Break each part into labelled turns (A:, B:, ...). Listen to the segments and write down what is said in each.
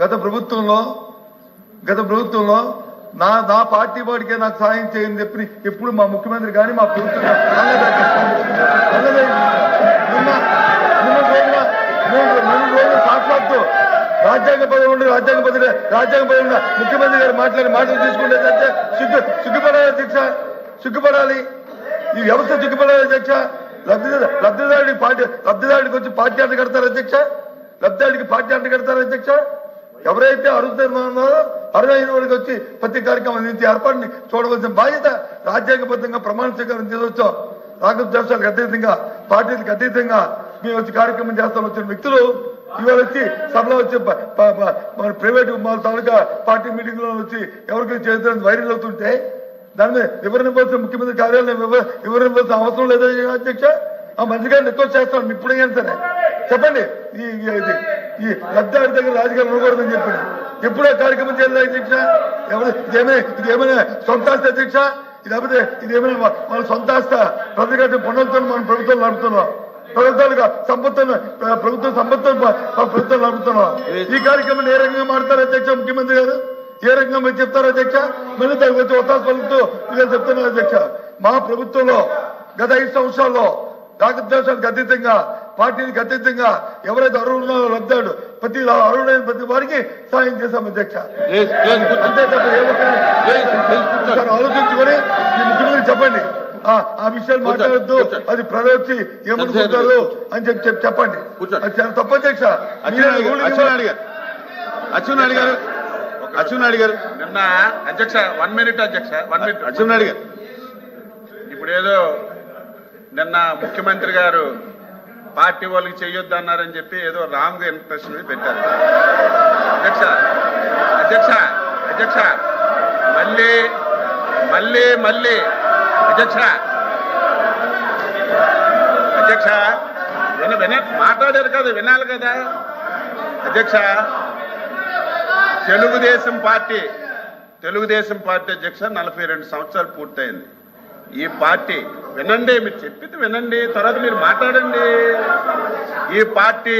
A: గత ప్రభుత్వంలో గత ప్రభుత్వంలో నా నా పార్టీ వాడికే నాకు సాయం చేయని చెప్పి ఎప్పుడు మా ముఖ్యమంత్రి కానీ మా ప్రభుత్వం నిన్న మూడు రోజులు సాక్షాత్తు రాజ్యాంగ పదవి ఉండి రాజ్యాంగ పదవి రాజ్యాంగ పదవి ఉన్న ముఖ్యమంత్రి గారు మాట్లాడి మాటలు తీసుకుంటే అధ్యక్ష సిగ్గు సిగ్గుపడాలి అధ్యక్ష. సిగ్గుపడాలి ఈ వ్యవస్థ సిగ్గుపడాలి అధ్యక్ష. లబ్ధిదారు లబ్ధిదారుడికి పార్టీ లబ్ధిదారుడికి వచ్చి పార్టీ అంట కడతారు అధ్యక్ష. లబ్ధిదారుడికి పార్టీ అంట కడతారు అధ్యక్ష? ఎవరైతే అర్హుతున్నారో అరుదైన వాడికి వచ్చి ప్రతి కార్యక్రమం అందించే ఏర్పాటుని చూడవలసిన బాధ్యత రాజ్యాంగబద్ధంగా ప్రమాణ స్వీకారం చేయవచ్చాం రాష్ట్ర దేశాలకు అతీతంగా పార్టీలకు అతీతంగా మేము వచ్చి కార్యక్రమం చేస్తాం వచ్చిన వ్యక్తులు ఇవాళ వచ్చి సభలో వచ్చి మన ప్రైవేట్ తాలూకా పార్టీ మీటింగ్లో వచ్చి ఎవరికి చేతులను వైరల్ అవుతుంటే దాన్ని మీద వివరణ ఇవ్వాల్సిన ముఖ్యమంత్రి కార్యాలయం వివరణ ఇవ్వాల్సిన అవసరం లేదా అధ్యక్ష? ఆ మంత్రి గారిని రిక్వెస్ట్ చేస్తాను ఇప్పుడైనా సరే. చెప్పండి. ఈ ఈ- ఇది దగ్గర రాజకీయాలు ఉండకూడదని చెప్పండి. ఎప్పుడే కార్యక్రమం చేయాలి అధ్యక్ష ఎవరు? ఇదేమైనా ఇదేమైనా సొంత ఆస్తి అధ్యక్ష? ఇది లేకపోతే ఇదేమైనా మన వాళ్ళ సొంత ఆస్త మన ప్రభుత్వం నడుపుతున్నాం. ప్రభుత్వాలుగా సంపత్తులు ప్రభుత్వం సంపత్తులు ప్రభుత్వం నడుపుతున్నాం. ఈ కార్యక్రమం ఏ రకంగా మాడతారు అధ్యక్ష ముఖ్యమంత్రి గారు? ఏ రకంగా మీరు చెప్తారు అధ్యక్ష? మళ్ళీ వచ్చి ఒత్తాసు పలుకుతూ మీరు చెప్తున్నారు అధ్యక్ష. మా ప్రభుత్వంలో గత ఐదు సంవత్సరాల్లో రాగద్వేషాలకు అతీతంగా పార్టీలకు అతీతంగా ఎవరైతే అర్హులున్నారో లబ్ధాడు ప్రతి అర్హుడైన ప్రతి వారికి సాయం చేశాం అధ్యక్ష. అంతే తప్ప ఆలోచించుకొని ఈ ముఖ్యమంత్రి చెప్పండి. ఆ ఆ విషయాలు మాట్లాడద్దు. అది వచ్చి ఏమనుకుంటారు అని చెప్పి చెప్పి చెప్పండి. తప్పు అధ్యక్ష.
B: అచ్చెన్నాయుడు గారు
A: మీరే
B: అచ్చెన్నాయుడు గారు.
C: నిన్న అధ్యక్ష వన్ మినిట్ అధ్యక్ష వన్ మినిట్
B: అచ్చెన్నాయుడు గారు.
C: ఇప్పుడు ఏదో నిన్న ముఖ్యమంత్రి గారు పార్టీ వాళ్ళకి చెయ్యొద్దు అన్నారని చెప్పి ఏదో రాంగ్ ఇంప్రెషన్ పెట్టారు. అధ్యక్ష అధ్యక్ష అధ్యక్ష మళ్ళీ మళ్ళీ మళ్ళీ అధ్యక్ష అధ్యక్ష విన విన మాట్లాడారు కదా వినాలి కదా. అధ్యక్ష తెలుగుదేశం పార్టీ తెలుగుదేశం పార్టీ అధ్యక్ష నలభై రెండు సంవత్సరాలు పూర్తయింది. ఈ పార్టీ వినండి మీరు చెప్పింది వినండి తర్వాత మీరు మాట్లాడండి. ఈ పార్టీ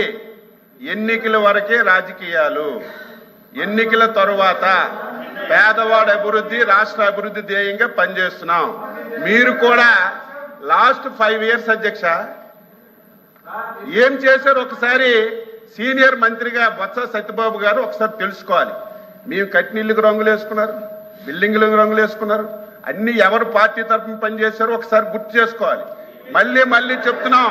C: ఎన్నికల వరకే రాజకీయాలు ఎన్నికల తరువాత పేదవాడు అభివృద్ధి రాష్ట్ర అభివృద్ధి ధ్యేయంగా పనిచేస్తున్నాం. మీరు కూడా లాస్ట్ ఫైవ్ ఇయర్స్ అధ్యక్ష ఏం చేశారు? ఒకసారి సీనియర్ మంత్రిగా బొత్స సత్యబాబు గారు ఒకసారి తెలుసుకోవాలి. మేము కట్టినీళ్ళకి రంగులు వేసుకున్నారు బిల్డింగ్లు రంగులు వేసుకున్నారు? అన్ని ఎవరు పార్టీ తరఫున పనిచేశారో ఒకసారి గుర్తు చేసుకోవాలి. మళ్ళీ మళ్ళీ చెప్తున్నాం.